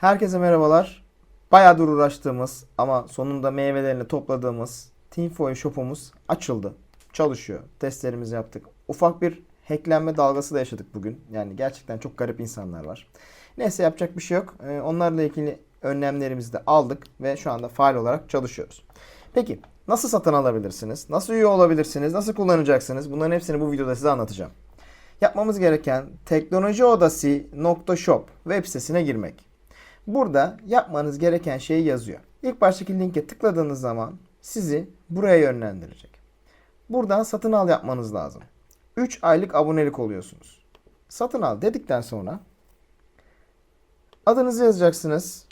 Herkese merhabalar. Bayağıdır uğraştığımız ama sonunda meyvelerini topladığımız Tinfoil shop'umuz açıldı. Çalışıyor. Testlerimizi yaptık. Ufak bir hacklenme dalgası da yaşadık bugün. Yani gerçekten çok garip insanlar var. Neyse yapacak bir şey yok. Ee, Onlarla ilgili önlemlerimizi de aldık ve şu anda faal olarak çalışıyoruz. Peki nasıl satın alabilirsiniz? Nasıl üye olabilirsiniz? Nasıl kullanacaksınız? Bunların hepsini bu videoda size anlatacağım. Yapmamız gereken teknolojiodası.shop web sitesine girmek. Burada yapmanız gereken şeyi yazıyor. İlk baştaki linke tıkladığınız zaman sizi buraya yönlendirecek. Buradan satın al yapmanız lazım. 3 aylık abonelik oluyorsunuz. Satın al dedikten sonra adınızı yazacaksınız.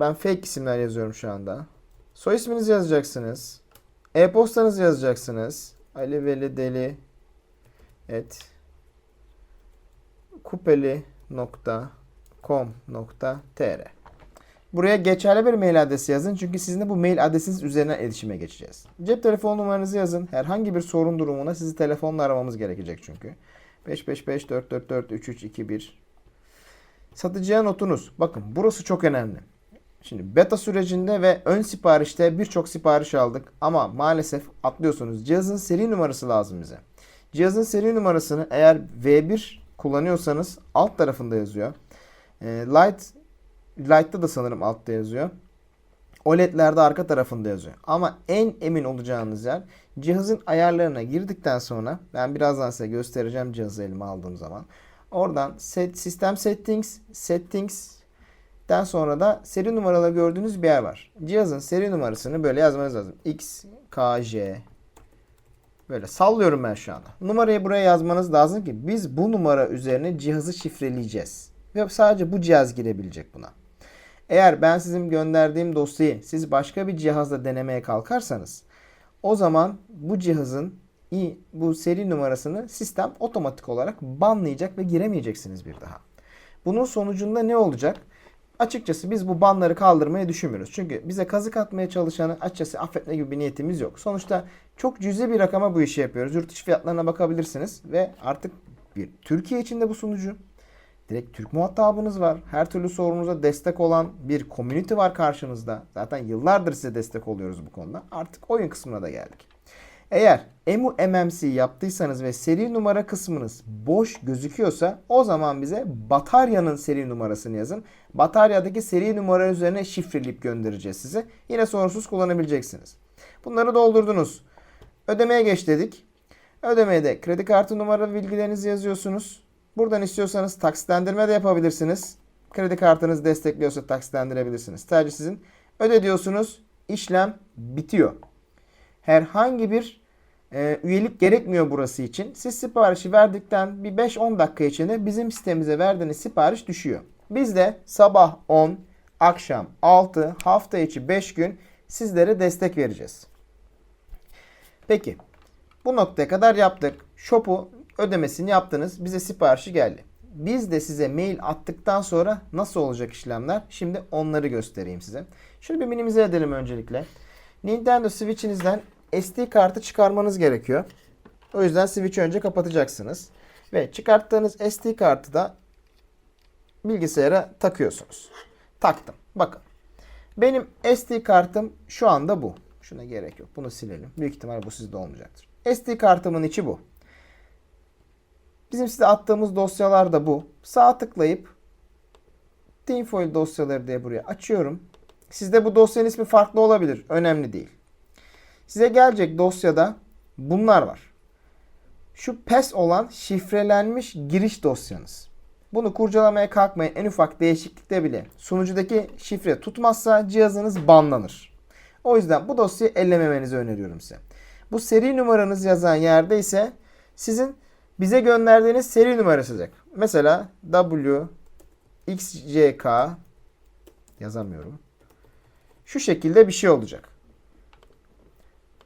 Ben fake isimler yazıyorum şu anda. Soy isminizi yazacaksınız. E-postanızı yazacaksınız. Ali Veli Deli et kupeli.com.tr Buraya geçerli bir mail adresi yazın çünkü sizin de bu mail adresiniz üzerinden iletişime geçeceğiz. Cep telefon numaranızı yazın. Herhangi bir sorun durumuna sizi telefonla aramamız gerekecek çünkü. 555 444 3321 Satıcıya notunuz. Bakın burası çok önemli. Şimdi beta sürecinde ve ön siparişte birçok sipariş aldık ama maalesef atlıyorsunuz. Cihazın seri numarası lazım bize. Cihazın seri numarasını eğer V1 kullanıyorsanız alt tarafında yazıyor. E, Light Light'ta da sanırım altta yazıyor. OLED'lerde arka tarafında yazıyor. Ama en emin olacağınız yer cihazın ayarlarına girdikten sonra ben birazdan size göstereceğim cihazı elime aldığım zaman. Oradan set, System Settings, Settings'ten sonra da seri numaraları gördüğünüz bir yer var. Cihazın seri numarasını böyle yazmanız lazım. X, K, J, Böyle sallıyorum ben şu anda. Numarayı buraya yazmanız lazım ki biz bu numara üzerine cihazı şifreleyeceğiz. Ve sadece bu cihaz girebilecek buna. Eğer ben sizin gönderdiğim dosyayı siz başka bir cihazda denemeye kalkarsanız o zaman bu cihazın bu seri numarasını sistem otomatik olarak banlayacak ve giremeyeceksiniz bir daha. Bunun sonucunda ne olacak? Açıkçası biz bu banları kaldırmayı düşünmüyoruz. Çünkü bize kazık atmaya çalışanı açıkçası affetme gibi bir niyetimiz yok. Sonuçta çok cüzi bir rakama bu işi yapıyoruz. Yurt dışı fiyatlarına bakabilirsiniz ve artık bir Türkiye içinde bu sunucu. Direkt Türk muhatabınız var. Her türlü sorunuza destek olan bir community var karşınızda. Zaten yıllardır size destek oluyoruz bu konuda. Artık oyun kısmına da geldik. Eğer EMU MMC yaptıysanız ve seri numara kısmınız boş gözüküyorsa o zaman bize bataryanın seri numarasını yazın. Bataryadaki seri numara üzerine şifreleyip göndereceğiz size. Yine sorunsuz kullanabileceksiniz. Bunları doldurdunuz. Ödemeye geç dedik. Ödemeye de kredi kartı numara bilgilerinizi yazıyorsunuz. Buradan istiyorsanız taksitlendirme de yapabilirsiniz. Kredi kartınız destekliyorsa taksitlendirebilirsiniz. Tercih sizin. Öde diyorsunuz. İşlem bitiyor herhangi bir e, üyelik gerekmiyor burası için. Siz siparişi verdikten bir 5-10 dakika içinde bizim sitemize verdiğiniz sipariş düşüyor. Biz de sabah 10, akşam 6, hafta içi 5 gün sizlere destek vereceğiz. Peki bu noktaya kadar yaptık. Shop'u ödemesini yaptınız. Bize siparişi geldi. Biz de size mail attıktan sonra nasıl olacak işlemler? Şimdi onları göstereyim size. Şunu bir minimize edelim öncelikle. Nintendo Switch'inizden SD kartı çıkarmanız gerekiyor. O yüzden Switch'i önce kapatacaksınız. Ve çıkarttığınız SD kartı da bilgisayara takıyorsunuz. Taktım. Bakın. Benim SD kartım şu anda bu. Şuna gerek yok. Bunu silelim. Büyük ihtimal bu sizde olmayacaktır. SD kartımın içi bu. Bizim size attığımız dosyalar da bu. Sağ tıklayıp tinfoil dosyaları diye buraya açıyorum. Sizde bu dosyanın ismi farklı olabilir. Önemli değil. Size gelecek dosyada bunlar var. Şu PES olan şifrelenmiş giriş dosyanız. Bunu kurcalamaya kalkmayın. En ufak değişiklikte bile sunucudaki şifre tutmazsa cihazınız banlanır. O yüzden bu dosyayı ellememenizi öneriyorum size. Bu seri numaranız yazan yerde ise sizin bize gönderdiğiniz seri numarası olacak. Mesela W XJK yazamıyorum. Şu şekilde bir şey olacak.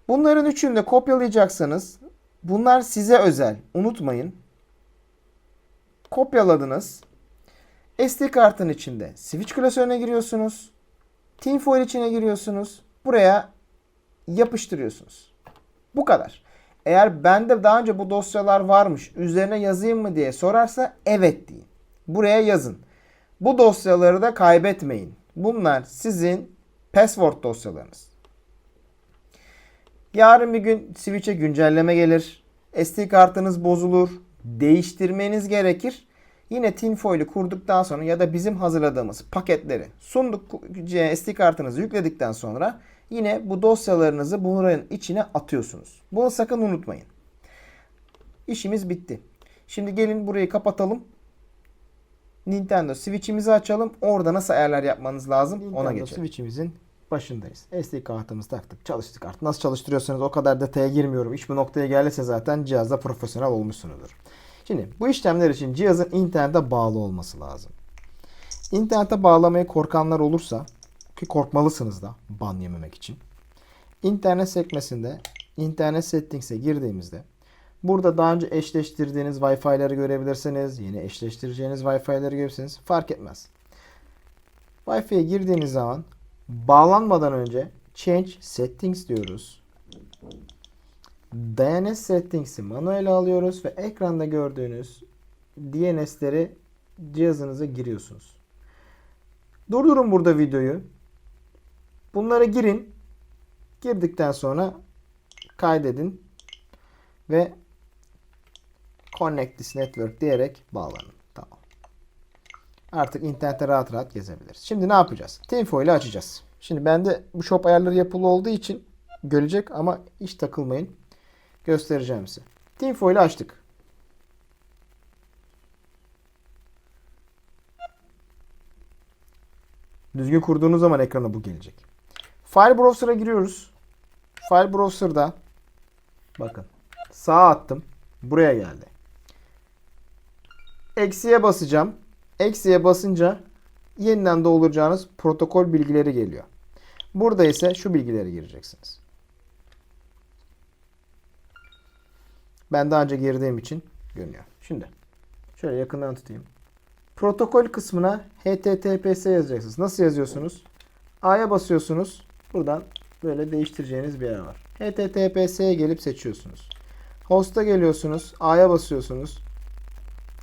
Bunların üçünü de kopyalayacaksanız bunlar size özel. Unutmayın. Kopyaladınız. SD kartın içinde switch klasörüne giriyorsunuz. Tinfoil içine giriyorsunuz. Buraya yapıştırıyorsunuz. Bu kadar. Eğer bende daha önce bu dosyalar varmış üzerine yazayım mı diye sorarsa evet deyin. Buraya yazın. Bu dosyaları da kaybetmeyin. Bunlar sizin password dosyalarınız. Yarın bir gün switch'e güncelleme gelir. SD kartınız bozulur. Değiştirmeniz gerekir. Yine tinfoil'i kurduktan sonra ya da bizim hazırladığımız paketleri sunduk SD kartınızı yükledikten sonra yine bu dosyalarınızı buranın içine atıyorsunuz. Bunu sakın unutmayın. İşimiz bitti. Şimdi gelin burayı kapatalım. Nintendo Switch'imizi açalım. Orada nasıl ayarlar yapmanız lazım ona Nintendo geçelim. Switch'imizin başındayız. SD kartımızı taktık. Çalıştık artık. Nasıl çalıştırıyorsanız o kadar detaya girmiyorum. İş bu noktaya gelirse zaten cihazda profesyonel olmuşsunuzdur. Şimdi bu işlemler için cihazın internete bağlı olması lazım. İnternete bağlamaya korkanlar olursa ki korkmalısınız da ban yememek için. İnternet sekmesinde internet settings'e girdiğimizde burada daha önce eşleştirdiğiniz Wi-Fi'leri görebilirsiniz. Yeni eşleştireceğiniz Wi-Fi'leri görebilirsiniz. Fark etmez. Wi-Fi'ye girdiğiniz zaman bağlanmadan önce Change Settings diyoruz. DNS Settings'i manuel alıyoruz ve ekranda gördüğünüz DNS'leri cihazınıza giriyorsunuz. Durdurun burada videoyu. Bunlara girin. Girdikten sonra kaydedin ve Connect this network diyerek bağlanın. Tamam. Artık internette rahat rahat gezebiliriz. Şimdi ne yapacağız? Tinfoil'i açacağız. Şimdi bende bu shop ayarları yapılı olduğu için görecek ama hiç takılmayın. Göstereceğim size. Tinfoil'i açtık. Düzgün kurduğunuz zaman ekrana bu gelecek. File Browser'a giriyoruz. File Browser'da bakın sağa attım. Buraya geldi. Eksiye basacağım. Eksiye basınca yeniden dolduracağınız protokol bilgileri geliyor. Burada ise şu bilgileri gireceksiniz. Ben daha önce girdiğim için görünüyor. Şimdi şöyle yakından tutayım. Protokol kısmına HTTPS yazacaksınız. Nasıl yazıyorsunuz? A'ya basıyorsunuz. Buradan böyle değiştireceğiniz bir yer var. HTTPS'ye gelip seçiyorsunuz. Host'a geliyorsunuz. A'ya basıyorsunuz.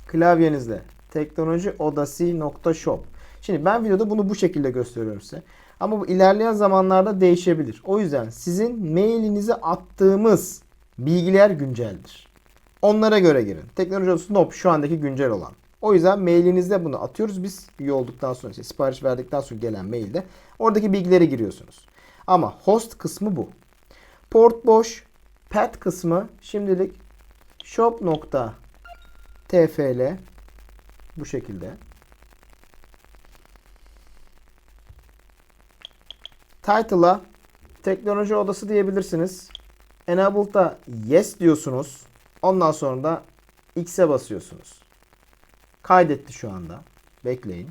Klavyenizle teknoloji odası.shop. Şimdi ben videoda bunu bu şekilde gösteriyorum size. Ama bu ilerleyen zamanlarda değişebilir. O yüzden sizin mailinize attığımız bilgiler günceldir. Onlara göre girin. Teknoloji odası nop şu andaki güncel olan. O yüzden mailinizde bunu atıyoruz biz üye olduktan sonra işte sipariş verdikten sonra gelen mailde oradaki bilgileri giriyorsunuz. Ama host kısmı bu. Port boş. Path kısmı şimdilik shop.tfl bu şekilde. Title'a teknoloji odası diyebilirsiniz. Enabled'da yes diyorsunuz. Ondan sonra da X'e basıyorsunuz. Kaydetti şu anda. Bekleyin.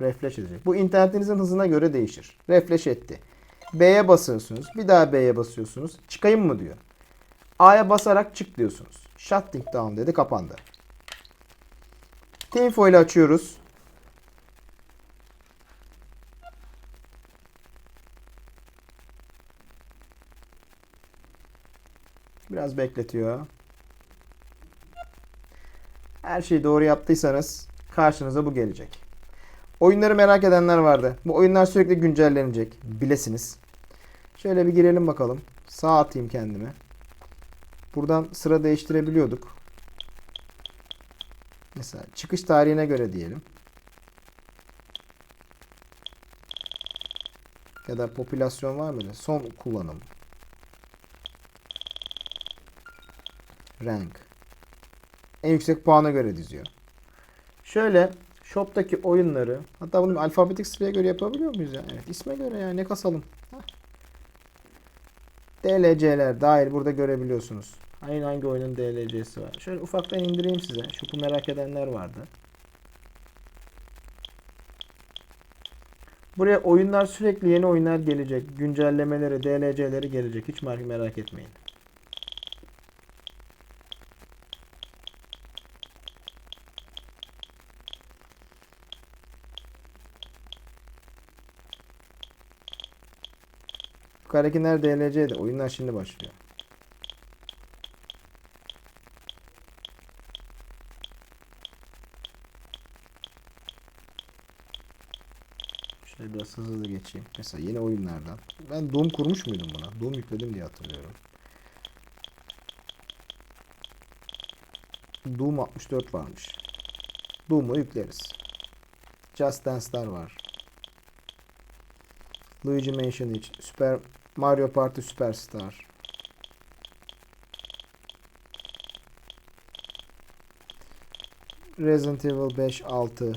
Refresh edecek. Bu internetinizin hızına göre değişir. Refresh etti. B'ye basıyorsunuz. Bir daha B'ye basıyorsunuz. Çıkayım mı diyor. A'ya basarak çık diyorsunuz. Shutting down dedi kapandı. Tinfoil'i açıyoruz. Biraz bekletiyor. Her şeyi doğru yaptıysanız karşınıza bu gelecek. Oyunları merak edenler vardı. Bu oyunlar sürekli güncellenecek. Bilesiniz. Şöyle bir girelim bakalım. Sağ atayım kendime. Buradan sıra değiştirebiliyorduk. Mesela çıkış tarihine göre diyelim. Ya da popülasyon var mı? Son kullanım. Rank. En yüksek puana göre diziyor. Şöyle shop'taki oyunları hatta bunu alfabetik sıraya göre yapabiliyor muyuz ya? Evet isme göre ya ne kasalım. DLC'ler dahil burada görebiliyorsunuz. Aynı hangi oyunun DLC'si var. Şöyle ufaktan indireyim size. Shop'u merak edenler vardı. Buraya oyunlar sürekli yeni oyunlar gelecek. Güncellemeleri, DLC'leri gelecek. Hiç merak etmeyin. Yukarıdakiler DLC'de. Oyunlar şimdi başlıyor. Şöyle biraz hızlı hızlı geçeyim. Mesela yeni oyunlardan. Ben Doom kurmuş muydum buna? Doom yükledim diye hatırlıyorum. Doom 64 varmış. Doom'u yükleriz. Just Dance'lar var. Luigi Mansion 3, Super Mario Party Superstar. Resident Evil 5, 6.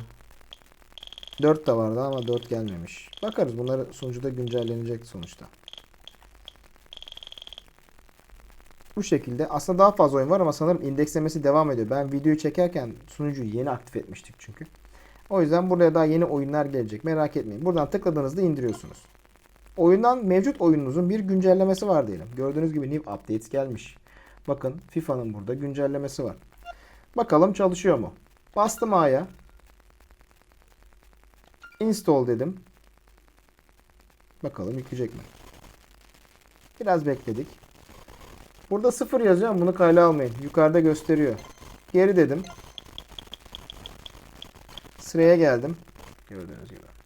4 de vardı ama 4 gelmemiş. Bakarız bunları sonuçta güncellenecek sonuçta. Bu şekilde. Aslında daha fazla oyun var ama sanırım indekslemesi devam ediyor. Ben videoyu çekerken sunucuyu yeni aktif etmiştik çünkü. O yüzden buraya daha yeni oyunlar gelecek. Merak etmeyin. Buradan tıkladığınızda indiriyorsunuz. Oyundan mevcut oyununuzun bir güncellemesi var diyelim. Gördüğünüz gibi new updates gelmiş. Bakın FIFA'nın burada güncellemesi var. Bakalım çalışıyor mu? Bastım A'ya. Install dedim. Bakalım yükleyecek mi? Biraz bekledik. Burada sıfır yazıyor bunu kayla almayın. Yukarıda gösteriyor. Geri dedim. Sıraya geldim. Gördüğünüz gibi.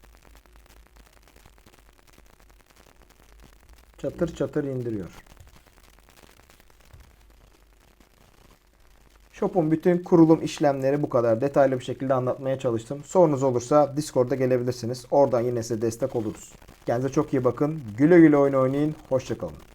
Çatır çatır indiriyor. Shop'un bütün kurulum işlemleri bu kadar detaylı bir şekilde anlatmaya çalıştım. Sorunuz olursa Discord'a gelebilirsiniz. Oradan yine size destek oluruz. Kendinize çok iyi bakın. Güle güle oyun oynayın. Hoşçakalın.